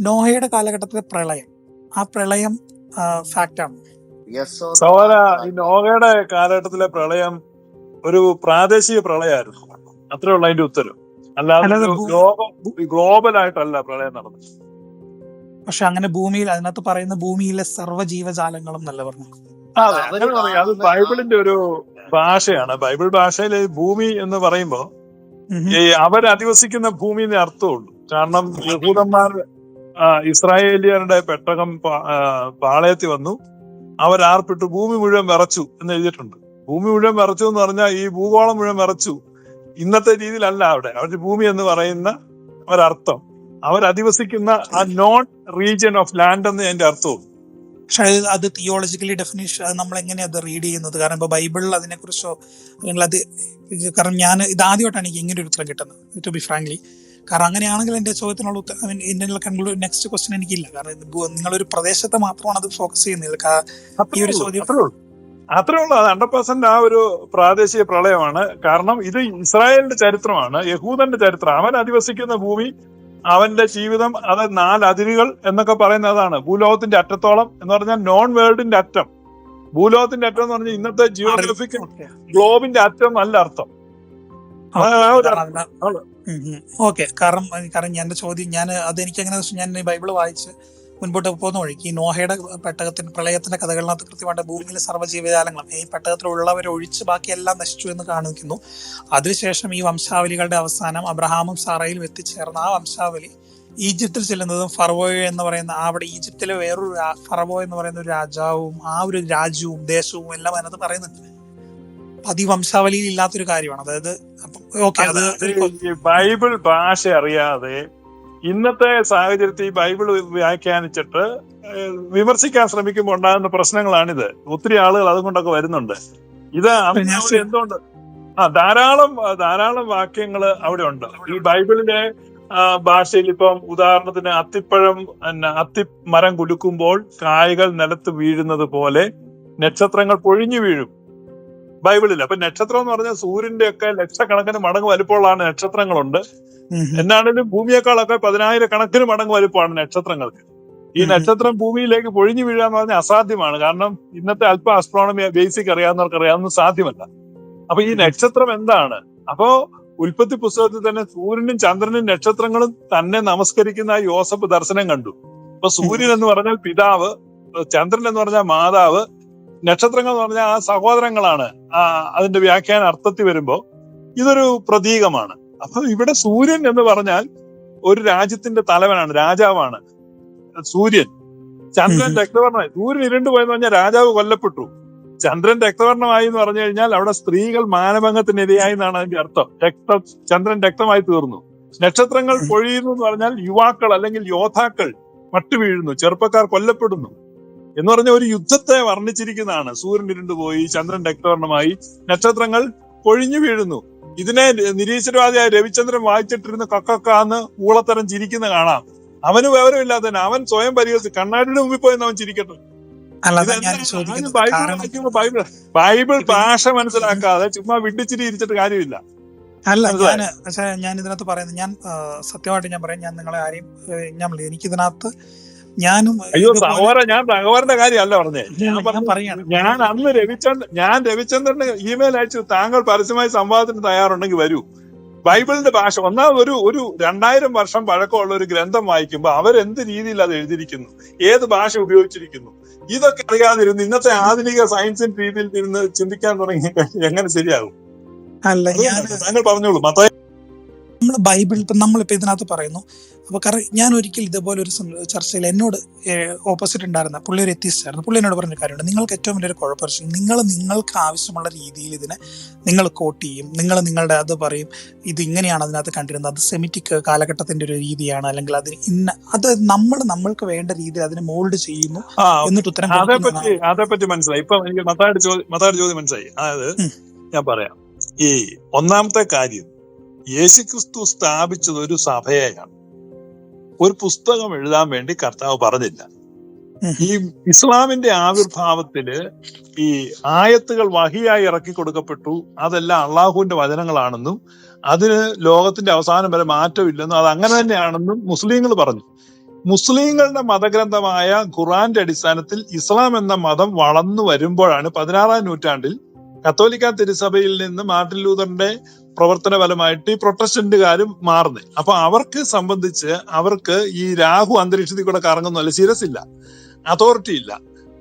നോഹയുടെ കാലഘട്ടത്തിലെ പ്രളയം. ആ പ്രളയം ഫാക്റ്റാണ് സഹോദര ഈ നോഹയുടെ കാലഘട്ടത്തിലെ പ്രളയം ഒരു പ്രാദേശിക പ്രളയമായിരുന്നു. അത്രേ ഉള്ളൂ അതിന്റെ ഉത്തരം. അല്ലാതെ ഗ്ലോബൽ ആയിട്ടല്ല പ്രളയം നടന്നത്. പക്ഷെ അങ്ങനെ ഭൂമിയിൽ അതിനകത്ത് പറയുന്ന ഭൂമിയിലെ സർവ ജീവജാലങ്ങളും നല്ല പറഞ്ഞു അതെ ബൈബിളിന്റെ ഒരു ഭാഷയാണ്. ബൈബിൾ ഭാഷയിൽ ഭൂമി എന്ന് പറയുമ്പോ ഈ അവർ അധിവസിക്കുന്ന ഭൂമി എന്നേ അർത്ഥമുള്ളൂ. കാരണം യഹൂദന്മാർ ഇസ്രായേലിയരുടെ പെട്ടകം പാളയത്തിൽ വന്നു. അവരാർപ്പിട്ട് ഭൂമി മുഴുവൻ വിറച്ചു എന്ന് എഴുതിയിട്ടുണ്ട്. ഭൂമി മുഴുവൻ വിറച്ചു എന്ന് പറഞ്ഞാൽ ഈ ഭൂഗോളം മുഴുവൻ വിറച്ചു. ഇന്നത്തെ രീതിയിലല്ല അവിടെ. അവരുടെ ഭൂമി എന്ന് പറയുന്ന ഒരർത്ഥം. അവർ അധിവസിക്കുന്ന ആ നോൺ റീജിയൻ ഓഫ് ലാൻഡ് എന്ന് എന്റെ അർത്ഥവും. പക്ഷെ അത് തിയോളജിക്കലി ഡെഫിനേഷൻ നമ്മൾ എങ്ങനെയാണ് അത് റീഡ് ചെയ്യുന്നത്? കാരണം ഇപ്പൊ ബൈബിളിൽ അതിനെ കുറിച്ചോ അല്ലെങ്കിൽ അത് കാരണം ഞാൻ ഇത് ആദ്യമായിട്ടാണ് എനിക്ക് ഇങ്ങനെ ഒരു ഉത്തരം കിട്ടുന്നത് ടു ബി ഫ്രാങ്ക്ലി കാരണം അങ്ങനെയാണെങ്കിൽ എന്റെ ചോദ്യത്തിനുള്ള ഉത്തരം I mean conclude next question എനിക്കില്ല. കാരണം നിങ്ങൾ ഒരു നിങ്ങളൊരു പ്രദേശത്തെ മാത്രമാണ് അത് ഫോക്കസ് ചെയ്യുന്നത്. ഈ ഒരു ചോദ്യം അത്രേ ഉള്ളൂ. അത് ഹൺഡ്രഡ് പെർസെന്റ് ആ ഒരു പ്രാദേശിക പ്രളയമാണ്. കാരണം ഇത് ഇസ്രായേലിന്റെ ചരിത്രമാണ് യഹൂദന്റെ ചരിത്രം. അവൻ അധിവസിക്കുന്ന ഭൂമി അവന്റെ ജീവിതം അത് നാല് അതിരുകൾ എന്നൊക്കെ പറയുന്ന അതാണ് ഭൂലോകത്തിന്റെ അറ്റത്തോളം എന്ന് പറഞ്ഞാൽ നോൺ വേൾഡിന്റെ അറ്റം. ഭൂലോകത്തിന്റെ അറ്റം എന്ന് പറഞ്ഞാൽ ഇന്നത്തെ ജിയോഗ്രഫിക്കൽ ഗ്ലോബിന്റെ അറ്റം നല്ല അർത്ഥം. ഓക്കെ കാരണം കാരണം ഞാൻ ചോദ്യം ഞാൻ അത് എനിക്ക് എങ്ങനെ ഞാൻ ബൈബിൾ വായിച്ച് മുൻപോട്ട് പോകുന്ന വഴിക്ക് ഈ നോഹയുടെ പെട്ടകത്തിന് പ്രളയത്തിന്റെ കഥകളിനകത്ത് കൃത്യമായിട്ട് ഭൂമിയിലെ സർവജീവജാലങ്ങളും ഈ പെട്ടകത്തിലുള്ളവരെ ഒഴിച്ച് ബാക്കി എല്ലാം നശിച്ചു എന്ന് കാണിക്കുന്നു. അതിനുശേഷം ഈ വംശാവലികളുടെ അവസാനം അബ്രഹാമും സാറയിലും എത്തിച്ചേർന്ന ആ വംശാവലി ഈജിപ്തിൽ ചെല്ലുന്നതും ഫറവോയ എന്ന് പറയുന്ന അവിടെ ഈജിപ്തിലെ വേറൊരു ഫറവോ എന്ന് പറയുന്ന ഒരു രാജാവും ആ ഒരു രാജ്യവും ദേശവും എല്ലാം അതിനകത്ത് പറയുന്നുണ്ട്. അപ്പൊ അത് ഈ വംശാവലിയിൽ ഇല്ലാത്തൊരു കാര്യമാണ്. അതായത് ഓക്കെ അത് ബൈബിൾ ഭാഷ അറിയാതെ ഇന്നത്തെ സാഹചര്യത്തിൽ ബൈബിൾ വ്യാഖ്യാനിച്ചിട്ട് വിമർശിക്കാൻ ശ്രമിക്കുമ്പോൾ ഉണ്ടാകുന്ന പ്രശ്നങ്ങളാണിത്. ഒത്തിരി ആളുകൾ അതുകൊണ്ടൊക്കെ വരുന്നുണ്ട്. ഇത് എന്തുകൊണ്ട്? ആ ധാരാളം ധാരാളം വാക്യങ്ങൾ അവിടെ ഉണ്ട്. ഈ ബൈബിളിലെ ഭാഷയിൽ ഇപ്പം ഉദാഹരണത്തിന് അത്തിപ്പഴം അത്തി മരം കുലുക്കുമ്പോൾ കായകൾ നിലത്ത് വീഴുന്നത് പോലെ നക്ഷത്രങ്ങൾ പൊഴിഞ്ഞു വീഴും. ബൈബിളിൽ അപ്പൊ നക്ഷത്രം എന്ന് പറഞ്ഞാൽ സൂര്യന്റെ ഒക്കെ ലക്ഷക്കണക്കിന് മടങ്ങ് വലുപ്പമുള്ളതാണ് നക്ഷത്രങ്ങളുണ്ട്. എന്നാണെങ്കിലും ഭൂമിയേക്കാളൊക്കെ പതിനായിരക്കണക്കിന് മടങ്ങ് വലുപ്പമാണ് നക്ഷത്രങ്ങൾക്ക്. ഈ നക്ഷത്രം ഭൂമിയിലേക്ക് പൊഴിഞ്ഞു വീഴാന്ന് പറഞ്ഞാൽ അസാധ്യമാണ്. കാരണം ഇന്നത്തെ അല്പ ആസ്ട്രോണമി ബേസിക് അറിയാവുന്നവർക്ക് അറിയാവുന്ന സാധ്യമല്ല. അപ്പൊ ഈ നക്ഷത്രം എന്താണ്? അപ്പോ ഉൽപ്പത്തി പുസ്തകത്തിൽ തന്നെ സൂര്യനും ചന്ദ്രനും നക്ഷത്രങ്ങളും തന്നെ നമസ്കരിക്കുന്ന യോസഫ് ദർശനം കണ്ടു. അപ്പൊ സൂര്യൻ എന്ന് പറഞ്ഞാൽ പിതാവ് ചന്ദ്രൻ എന്ന് പറഞ്ഞാൽ മാതാവ് നക്ഷത്രങ്ങൾ എന്ന് പറഞ്ഞാൽ ആ സഹോദരങ്ങളാണ്. ആ അതിന്റെ വ്യാഖ്യാന അർത്ഥത്തിൽ വരുമ്പോൾ ഇതൊരു പ്രതീകമാണ്. അപ്പൊ ഇവിടെ സൂര്യൻ എന്ന് പറഞ്ഞാൽ ഒരു രാജ്യത്തിന്റെ തലവനാണ് രാജാവാണ്. സൂര്യൻ. ചന്ദ്രൻ. രക്തവർണമായി. സൂര്യൻ ഇരുണ്ടു പോയെന്ന് പറഞ്ഞാൽ രാജാവ് കൊല്ലപ്പെട്ടു. ചന്ദ്രൻ രക്തവർണമായി എന്ന് പറഞ്ഞു കഴിഞ്ഞാൽ അവിടെ സ്ത്രീകൾ മാനഭംഗത്തിനിരയായി എന്നാണ് അതിന്റെ അർത്ഥം. രക്ത ചന്ദ്രൻ രക്തമായി തീർന്നു. നക്ഷത്രങ്ങൾ പൊഴിയുന്നു എന്ന് പറഞ്ഞാൽ യുവാക്കൾ അല്ലെങ്കിൽ യോദ്ധാക്കൾ മട്ടുവീഴുന്നു. ചെറുപ്പക്കാർ കൊല്ലപ്പെടുന്നു. എന്ന് പറഞ്ഞ ഒരു യുദ്ധത്തെ വർണിച്ചിരിക്കുന്നതാണ്. സൂര്യൻ ഇരുണ്ടുപോയി ചന്ദ്രൻ രക്തവർണമായി നക്ഷത്രങ്ങൾ പൊഴിഞ്ഞു വീഴുന്നു. ഇതിനെ നിരീശ്വരവാദിയായ രവിചന്ദ്രൻ വായിച്ചിട്ടിരുന്ന് കക്കക്കാന്ന് ഊളത്തരം ചിരിക്കുന്ന കാണാം. അവന് വിവരമില്ലാത്തവന് അവൻ സ്വയം പരിഹസിച്ച് കണ്ണാടിയുടെ മുമ്പിൽ പോയി അവൻ ചിരിക്കട്ടെ. ബൈബിൾ ബൈബിൾ ബൈബിൾ ഭാഷ മനസ്സിലാക്കാതെ ചുമ്മാ വിഡിച്ചിരി ഇരിച്ചിട്ട് കാര്യമില്ല. അല്ല? ഞാൻ പക്ഷേ ഞാൻ ഇതിനകത്ത് പറയുന്നത് ഞാൻ സത്യമായിട്ട് ഞാൻ പറയാം ഞാൻ നിങ്ങളെ ആരെയും ഞാൻ എനിക്കിതിനകത്ത് എനിക്ക് ഇതിനകത്ത് ഞാനും അയ്യോ ഞാൻ സഹോദരന്റെ കാര്യമല്ല പറഞ്ഞേ. ഞാൻ ഞാൻ ഞാൻ പറയാണ്. ഞാൻ അന്ന് രവിചന്ദ്രൻ ഞാൻ രവിചന്ദ്രന് ഇമെയിൽ അയച്ചു താങ്കൾ പരസ്യമായി സംവാദത്തിന് തയ്യാറുണ്ടെങ്കിൽ വരൂ. ബൈബിളിന്റെ ഭാഷ ഒന്നാമത് ഒരു ഒരു രണ്ടായിരം വർഷം പഴക്കമുള്ള ഒരു ഗ്രന്ഥം വായിക്കുമ്പോൾ അവരെന്ത് രീതിയിൽ അത് എഴുതിയിരിക്കുന്നു? ഏത് ഭാഷ ഉപയോഗിച്ചിരിക്കുന്നു? ഇതൊക്കെ അറിയാതിരുന്ന് ഇന്നത്തെ ആധുനിക സയൻസിന്റെ രീതിയിൽ ഇരുന്ന് ചിന്തിക്കാൻ തുടങ്ങി എങ്ങനെ ശരിയാകും? അല്ല ഞാൻ താങ്കൾ പറഞ്ഞോളൂ. മത്തായി നമ്മൾ ബൈബിൾ ഇപ്പം നമ്മളിപ്പോൾ ഇതിനകത്ത് പറയുന്നു. അപ്പോൾ കാരണം ഞാൻ ഒരിക്കൽ ഇതുപോലെ ഒരു ചർച്ചയിൽ എന്നോട് ഓപ്പോസിറ്റ് ഉണ്ടായിരുന്ന പുള്ളി ഒരു എത്തിച്ചായിരുന്നു പുള്ളി എന്നോട് പറഞ്ഞ കാര്യമുണ്ട്. നിങ്ങൾക്ക് ഏറ്റവും വലിയൊരു കുഴപ്പം നിങ്ങൾ നിങ്ങൾക്ക് ആവശ്യമുള്ള രീതിയിൽ ഇതിനെ നിങ്ങൾ കോട്ട് ചെയ്യും. നിങ്ങൾ നിങ്ങളുടെ അത് പറയും. ഇത് ഇങ്ങനെയാണ് അതിനകത്ത് കണ്ടിരുന്നത്. അത് സെമിറ്റിക് കാലഘട്ടത്തിന്റെ ഒരു രീതിയാണ്. അല്ലെങ്കിൽ അതിന് ഇന്ന അത് നമ്മൾ നമ്മൾക്ക് വേണ്ട രീതിയിൽ അതിനെ മോൾഡ് ചെയ്യുന്നു എന്നിട്ട് ഉത്തരം അതേപ്പറ്റി മനസ്സിലായി. ഇപ്പൊ എനിക്ക് മത്തായുടെ ചോദ്യം ചോദ്യം മനസ്സിലായി. അതായത് ഞാൻ പറയാം. ഈ ഒന്നാമത്തെ കാര്യം യേശുക്രിസ്തു സ്ഥാപിച്ചത് ഒരു സഭയെയാണ്. ഒരു പുസ്തകം എഴുതാൻ വേണ്ടി കർത്താവ് പറഞ്ഞില്ല. ഈ ഇസ്ലാമിന്റെ ആവിർഭാവത്തിൽ ഈ ആയത്തുകൾ വഹിയായി ഇറക്കി കൊടുക്കപ്പെട്ടു. അതെല്ലാം അള്ളാഹുവിന്റെ വചനങ്ങളാണെന്നും അതിന് ലോകത്തിന്റെ അവസാനം വരെ മാറ്റമില്ലെന്നും അത് അങ്ങനെ തന്നെയാണെന്നും മുസ്ലിങ്ങൾ പറഞ്ഞു. മുസ്ലിങ്ങളുടെ മതഗ്രന്ഥമായ ഖുറാന്റെ അടിസ്ഥാനത്തിൽ ഇസ്ലാം എന്ന മതം വളർന്നു വരുമ്പോഴാണ് പതിനാറാം നൂറ്റാണ്ടിൽ കത്തോലിക്ക തിരുസഭയിൽ നിന്ന് മാർട്ടിൻ ലൂതറിന്റെ പ്രവർത്തന ഫലമായിട്ട് ഈ പ്രൊട്ടസ്റ്റന്റുകാരും മാറുന്നത് അപ്പൊ അവർക്ക് സംബന്ധിച്ച് അവർക്ക് ഈ രാഹു അന്തരീക്ഷത്തിൽ കൂടെ കറങ്ങുന്നല്ല ഇല്ല അതോറിറ്റി ഇല്ല.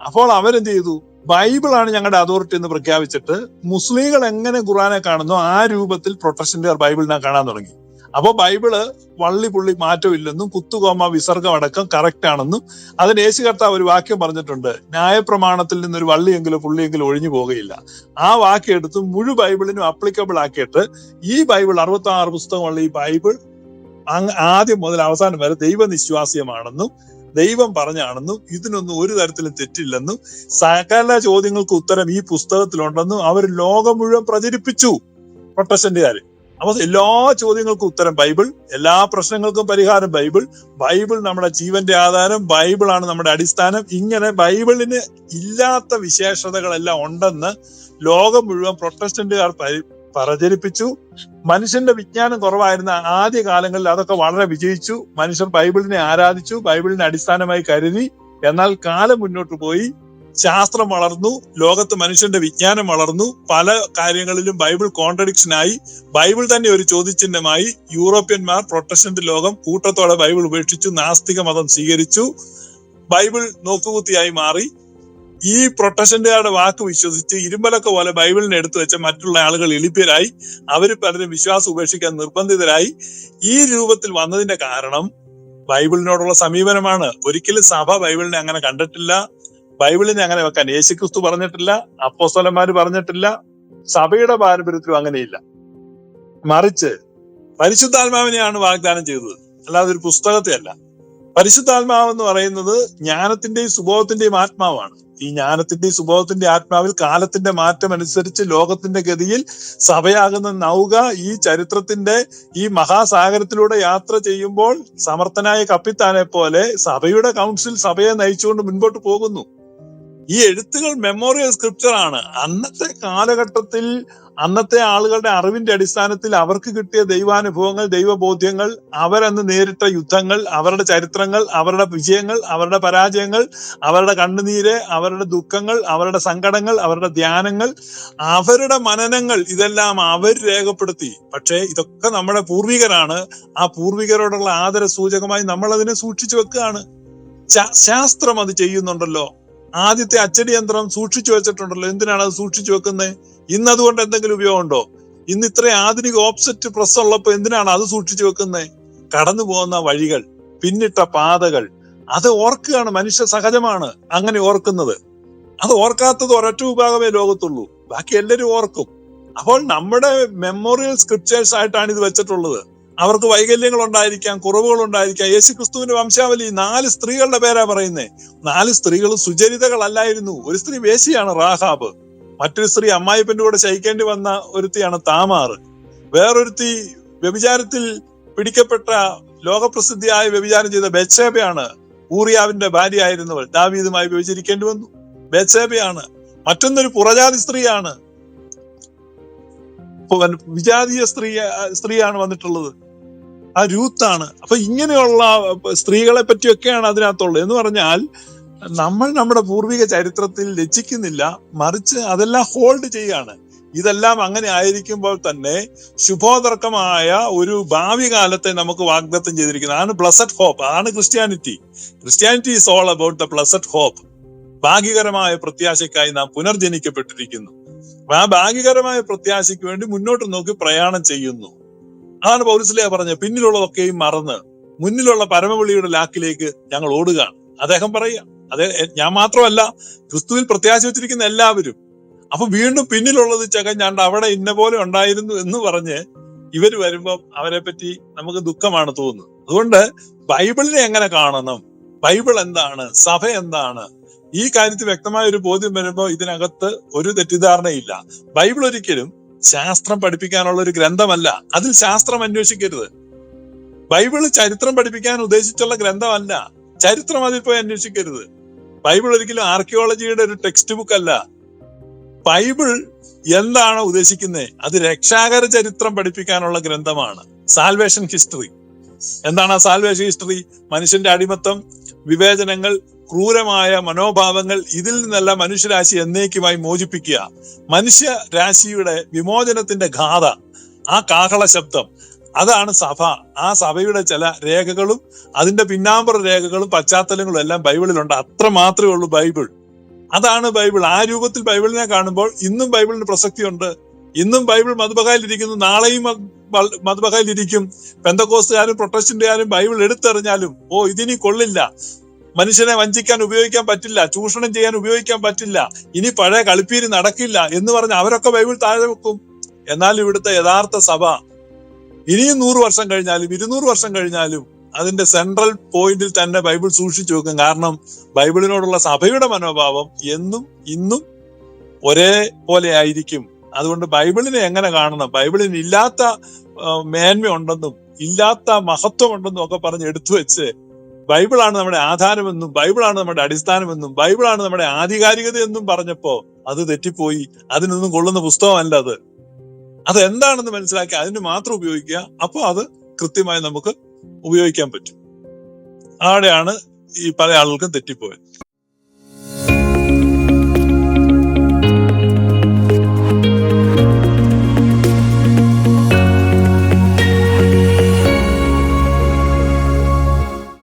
അപ്പോൾ അവരെന്ത് ചെയ്തു ബൈബിളാണ് ഞങ്ങളുടെ അതോറിറ്റി എന്ന് പ്രഖ്യാപിച്ചിട്ട് മുസ്ലിങ്ങൾ എങ്ങനെ ഖുറാനെ കാണുന്നു ആ രൂപത്തിൽ പ്രൊട്ടസ്റ്റന്റുകാർ ബൈബിളിനെ കാണാൻ തുടങ്ങി. അപ്പൊ ബൈബിൾ വള്ളി പുള്ളി മാറ്റമില്ലെന്നും കുത്തുകോമ വിസർഗം അടക്കം കറക്റ്റ് ആണെന്നും അതിന് യേശു കർത്താവ് ഒരു വാക്യം പറഞ്ഞിട്ടുണ്ട്. ന്യായപ്രമാണത്തിൽ നിന്നൊരു വള്ളിയെങ്കിലും പുള്ളിയെങ്കിലും ഒഴിഞ്ഞു പോകുകയില്ല. ആ വാക്യം എടുത്ത് മുഴു ബൈബിളിനും അപ്ലിക്കബിൾ ആക്കിയിട്ട് ഈ ബൈബിൾ അറുപത്തി ആറ് പുസ്തകമുള്ള ഈ ബൈബിൾ ആദ്യം മുതൽ അവസാനം വരെ ദൈവനിശ്വാസ്യമാണെന്നും ദൈവം പറഞ്ഞാണെന്നും ഇതിനൊന്നും ഒരു തരത്തിലും തെറ്റില്ലെന്നും സകല ചോദ്യങ്ങൾക്ക് ഉത്തരം ഈ പുസ്തകത്തിലുണ്ടെന്നും അവർ ലോകം മുഴുവൻ പ്രചരിപ്പിച്ചു. പ്രൊട്ടസ്റ്റന്റുകാര്. അപ്പൊ എല്ലാ ചോദ്യങ്ങൾക്കും ഉത്തരം ബൈബിൾ എല്ലാ പ്രശ്നങ്ങൾക്കും പരിഹാരം ബൈബിൾ. ബൈബിൾ നമ്മുടെ ജീവന്റെ ആധാരം ബൈബിളാണ് നമ്മുടെ അടിസ്ഥാനം. ഇങ്ങനെ ബൈബിളിന് ഇല്ലാത്ത വിശേഷതകളെല്ലാം ഉണ്ടെന്ന് ലോകം മുഴുവൻ പ്രൊട്ടസ്റ്റന്റുകാർ പരി- പ്രചരിപ്പിച്ചു. മനുഷ്യന്റെ വിജ്ഞാനം കുറവായിരുന്ന ആദ്യ കാലങ്ങളിൽ അതൊക്കെ വളരെ വിജയിച്ചു. മനുഷ്യർ ബൈബിളിനെ ആരാധിച്ചു ബൈബിളിനെ അടിസ്ഥാനമായി കരുതി. എന്നാൽ കാലം മുന്നോട്ട് പോയി. ശാസ്ത്രം വളർന്നു ലോകത്ത് മനുഷ്യന്റെ വിജ്ഞാനം വളർന്നു പല കാര്യങ്ങളിലും ബൈബിൾ കോൺട്രഡിക്ഷൻ ആയി. ബൈബിൾ തന്നെ ഒരു ചോദ്യചിഹ്നമായി യൂറോപ്യന്മാർ പ്രൊട്ടസ്റ്റന്റ് ലോകം കൂട്ടത്തോടെ ബൈബിൾ ഉപേക്ഷിച്ചു നാസ്തിക മതം സ്വീകരിച്ചു ബൈബിൾ നോക്കുകുത്തിയായി മാറി. ഈ പ്രൊട്ടസ്റ്റന്റുകാരുടെ വാക്ക് വിശ്വസിച്ച് ഇരുമ്പലൊക്കെ പോലെ ബൈബിളിനെ എടുത്തു വെച്ച മറ്റുള്ള ആളുകൾ എളിപ്യരായി അവർ പലരും വിശ്വാസം ഉപേക്ഷിക്കാൻ നിർബന്ധിതരായി. ഈ രൂപത്തിൽ വന്നതിന്റെ കാരണം ബൈബിളിനോടുള്ള സമീപനമാണ്. ഒരിക്കലും സഭ ബൈബിളിനെ അങ്ങനെ കണ്ടിട്ടില്ല. ബൈബിളിനെ അങ്ങനെ വെക്കാൻ യേശുക്രിസ്തു പറഞ്ഞിട്ടില്ല അപ്പോസ്തലന്മാർ പറഞ്ഞിട്ടില്ല സഭയുടെ പാരമ്പര്യത്തിലും അങ്ങനെയില്ല. മറിച്ച് പരിശുദ്ധാത്മാവിനെയാണ് വാഗ്ദാനം ചെയ്തത്. അല്ലാതെ ഒരു പുസ്തകത്തെ അല്ല. പരിശുദ്ധാത്മാവ് എന്ന് പറയുന്നത് ജ്ഞാനത്തിന്റെയും സുബോധത്തിന്റെയും ആത്മാവാണ്. ഈ ജ്ഞാനത്തിന്റെയും സുബോധത്തിന്റെ ആത്മാവിൽ കാലത്തിന്റെ മാറ്റം അനുസരിച്ച് ലോകത്തിന്റെ ഗതിയിൽ സഭയാകുന്ന നൗക ഈ ചരിത്രത്തിന്റെ ഈ മഹാസാഗരത്തിലൂടെ യാത്ര ചെയ്യുമ്പോൾ സമർത്ഥനായ കപ്പിത്താനെ പോലെ സഭയുടെ കൗൺസിൽ സഭയെ നയിച്ചുകൊണ്ട് മുൻപോട്ട് പോകുന്നു. ഈ എഴുത്തുകൾ മെമ്മോറിയൽ സ്ക്രിപ്ചർ ആണ്. അന്നത്തെ കാലഘട്ടത്തിൽ അന്നത്തെ ആളുകളുടെ അറിവിന്റെ അടിസ്ഥാനത്തിൽ അവർക്ക് കിട്ടിയ ദൈവാനുഭവങ്ങൾ ദൈവബോധ്യങ്ങൾ അവരന്ന് നേരിട്ട യുദ്ധങ്ങൾ അവരുടെ ചരിത്രങ്ങൾ അവരുടെ വിജയങ്ങൾ അവരുടെ പരാജയങ്ങൾ അവരുടെ കണ്ണുനീര് അവരുടെ ദുഃഖങ്ങൾ അവരുടെ സങ്കടങ്ങൾ അവരുടെ ധ്യാനങ്ങൾ അവരുടെ മനനങ്ങൾ ഇതെല്ലാം അവർ രേഖപ്പെടുത്തി. പക്ഷേ ഇതൊക്കെ നമ്മുടെ പൂർവികരാണ്. ആ പൂർവികരോടുള്ള ആദര സൂചകമായി നമ്മൾ അതിനെ സൂക്ഷിച്ചു വെക്കുകയാണ്. ശാസ്ത്രം അത് ചെയ്യുന്നുണ്ടല്ലോ. ആദ്യത്തെ അച്ചടി യന്ത്രം സൂക്ഷിച്ചു വെച്ചിട്ടുണ്ടല്ലോ. എന്തിനാണ് അത് സൂക്ഷിച്ചു വെക്കുന്നത് ഇന്ന് അതുകൊണ്ട് എന്തെങ്കിലും ഉപയോഗമുണ്ടോ? ഇന്ന് ഇത്ര ആധുനിക ഓപ്സെറ്റ് പ്രസ് ഉള്ളപ്പോ എന്തിനാണ് അത് സൂക്ഷിച്ചു വെക്കുന്നത് കടന്നു പോകുന്ന വഴികൾ പിന്നിട്ട പാതകൾ അത് ഓർക്കുകയാണ് മനുഷ്യ സഹജമാണ് അങ്ങനെ ഓർക്കുന്നത്. അത് ഓർക്കാത്തത് ഒരൊറ്റ വിഭാഗമേ ലോകത്തുള്ളൂ. ബാക്കി എല്ലാവരും ഓർക്കും. അപ്പോൾ നമ്മുടെ മെമ്മോറിയൽ സ്ക്രിപ്റ്റേഴ്സ് ആയിട്ടാണ് ഇത് വെച്ചിട്ടുള്ളത്. അവർക്ക് വൈകല്യങ്ങൾ ഉണ്ടായിരിക്കാം കുറവുകൾ ഉണ്ടായിരിക്കാം യേശു ക്രിസ്തുവിന്റെ വംശാവലി നാല് സ്ത്രീകളുടെ പേരാ പറയുന്നേ. നാല് സ്ത്രീകൾ സുചരിതകളല്ലായിരുന്നു. ഒരു സ്ത്രീ വേശിയാണ് റാഹാബ്. മറ്റൊരു സ്ത്രീ അമ്മായിപ്പന്റെ കൂടെ ശയിക്കേണ്ടി വന്ന ഒരുത്തിയാണ് താമാർ. വേറൊരുത്തി വ്യഭിചാരത്തിൽ പിടിക്കപ്പെട്ട ലോകപ്രസിദ്ധിയായ വ്യഭിചാരം ചെയ്ത ബെച്ചേബയാണ് ഊറിയാവിന്റെ ഭാര്യയായിരുന്നവൾ. ദാവീദുമായി വ്യഭിചരിക്കേണ്ടി വന്നു. ബെച്ചേബയാണ് മറ്റൊന്നൊരു പുറജാതി സ്ത്രീയാണ് വിജാതീയ സ്ത്രീ സ്ത്രീയാണ് വന്നിട്ടുള്ളത്. ആ രൂത്താണ്. അപ്പൊ ഇങ്ങനെയുള്ള സ്ത്രീകളെ പറ്റിയൊക്കെയാണ് അതിനകത്തുള്ളത്. എന്ന് പറഞ്ഞാൽ നമ്മൾ നമ്മുടെ പൂർവിക ചരിത്രത്തിൽ രചിക്കുന്നില്ല. മറിച്ച് അതെല്ലാം ഹോൾഡ് ചെയ്യാണ്. ഇതെല്ലാം അങ്ങനെ ആയിരിക്കുമ്പോൾ തന്നെ ശുഭോദർക്കമായ ഒരു ഭാവി കാലത്തെ നമുക്ക് വാഗ്ദത്തം ചെയ്തിരിക്കുന്നത്. അതാണ് ബ്ലസഡ് ഹോപ്പ് അതാണ് Christianity Christianity is all about the blessed hope ഭാഗ്യകരമായ പ്രത്യാശയ്ക്കായി നാം പുനർജനിക്കപ്പെട്ടിരിക്കുന്നു. ആ ഭാഗ്യകരമായ പ്രത്യാശയ്ക്ക് വേണ്ടി മുന്നോട്ട് നോക്കി പ്രയാണം ചെയ്യുന്നു. അതാണ് പൗരസ്ലിയ പറഞ്ഞത് പിന്നിലുള്ളതൊക്കെയും മറന്ന് മുന്നിലുള്ള പരമവിളിയുടെ ലാക്കിലേക്ക് ഞങ്ങൾ ഓടുകയാണ്. അദ്ദേഹം പറയുക അതെ ഞാൻ മാത്രമല്ല ക്രിസ്തുവിൽ പ്രത്യാശ വെച്ചിരിക്കുന്ന എല്ലാവരും അപ്പൊ വീണ്ടും പിന്നിലുള്ളത് ചകഞ്ഞാണ്ട് അവിടെ ഇന്ന പോലെ ഉണ്ടായിരുന്നു എന്ന് പറഞ്ഞ് ഇവർ വരുമ്പം അവരെ പറ്റി നമുക്ക് ദുഃഖമാണ് തോന്നുന്നത്. അതുകൊണ്ട് ബൈബിളിനെ എങ്ങനെ കാണണം? ബൈബിൾ എന്താണ്? സഭ എന്താണ്? ഈ കാര്യത്തിൽ വ്യക്തമായ ഒരു ബോധ്യം വരുമ്പോൾ ഇതിനകത്ത് ഒരു തെറ്റിദ്ധാരണയില്ല. ബൈബിൾ ഒരിക്കലും ശാസ്ത്രം പഠിപ്പിക്കാനുള്ള ഒരു ഗ്രന്ഥമല്ല. അതിൽ ശാസ്ത്രം അന്വേഷിക്കരുത്. ബൈബിൾ ചരിത്രം പഠിപ്പിക്കാൻ ഉദ്ദേശിച്ചുള്ള ഗ്രന്ഥമല്ല. ചരിത്രം അതിൽ പോയി അന്വേഷിക്കരുത്. ബൈബിൾ ഒരിക്കലും ആർക്കിയോളജിയുടെ ഒരു ടെക്സ്റ്റ് ബുക്ക് അല്ല. ബൈബിൾ എന്താണ് ഉദ്ദേശിക്കുന്നത് അത് രക്ഷാകര ചരിത്രം പഠിപ്പിക്കാനുള്ള ഗ്രന്ഥമാണ്. Salvation history. എന്താണ് ആ സാൽവേഷൻ ഹിസ്റ്ററി മനുഷ്യന്റെ അടിമത്തം വിവേചനങ്ങൾ ക്രൂരമായ മനോഭാവങ്ങൾ ഇതിൽ നിന്നെല്ലാം മനുഷ്യരാശി എന്നേക്കുമായി മോചിപ്പിക്കുക. മനുഷ്യ രാശിയുടെ വിമോചനത്തിന്റെ ഗാഥ ആ കാഹള ശബ്ദം അതാണ് സഭ. ആ സഭയുടെ ചില രേഖകളും അതിന്റെ പിന്നാമ്പുറ രേഖകളും പശ്ചാത്തലങ്ങളും എല്ലാം ബൈബിളിലുണ്ട്. അത്ര മാത്രമേ ഉള്ളൂ ബൈബിൾ. അതാണ് ബൈബിൾ. ആ രൂപത്തിൽ ബൈബിളിനെ കാണുമ്പോൾ ഇന്നും ബൈബിളിന് പ്രസക്തിയുണ്ട്. ഇന്നും ബൈബിൾ മധുബകായിലിരിക്കുന്നു നാളെയും മ- മധുബകായിലിരിക്കും പ്രൊട്ടസ്റ്റിന്റുകാരും ബൈബിൾ എടുത്തെറിഞ്ഞാലും ഓ ഇതിനി കൊള്ളില്ല. മനുഷ്യനെ വഞ്ചിക്കാൻ ഉപയോഗിക്കാൻ പറ്റില്ല ചൂഷണം ചെയ്യാൻ ഉപയോഗിക്കാൻ പറ്റില്ല ഇനി പഴയ കളിപ്പീര് നടക്കില്ല എന്ന് പറഞ്ഞ് അവരൊക്കെ ബൈബിൾ താഴെ വെക്കും. എന്നാൽ ഇവിടുത്തെ യഥാർത്ഥ സഭ ഇനിയും നൂറ് വർഷം കഴിഞ്ഞാലും ഇരുന്നൂറ് വർഷം കഴിഞ്ഞാലും അതിന്റെ സെൻട്രൽ പോയിന്റിൽ തന്നെ ബൈബിൾ സൂക്ഷിച്ചു വെക്കും. കാരണം ബൈബിളിനോടുള്ള സഭയുടെ മനോഭാവം എന്നും ഇന്നും ഒരേ പോലെ ആയിരിക്കും. അതുകൊണ്ട് ബൈബിളിനെ എങ്ങനെ കാണണം? ബൈബിളിന് ഇല്ലാത്ത മേന്മയുണ്ടെന്നും ഇല്ലാത്ത മഹത്വമുണ്ടെന്നും ഒക്കെ പറഞ്ഞ് എടുത്തു വെച്ച് ബൈബിളാണ് നമ്മുടെ ആധാരമെന്നും ബൈബിളാണ് നമ്മുടെ അടിസ്ഥാനമെന്നും ബൈബിളാണ് നമ്മുടെ ആധികാരികത എന്നും പറഞ്ഞപ്പോ അത് തെറ്റിപ്പോയി. അതിനൊന്നും കൊള്ളുന്ന പുസ്തകമല്ല അത്. അത് എന്താണെന്ന് മനസ്സിലാക്കി അതിന് മാത്രം ഉപയോഗിക്കുക. അപ്പോൾ അത് കൃത്യമായി നമുക്ക് ഉപയോഗിക്കാൻ പറ്റും. അവിടെയാണ് ഈ പല ആളുകൾക്കും തെറ്റിപ്പോയത്.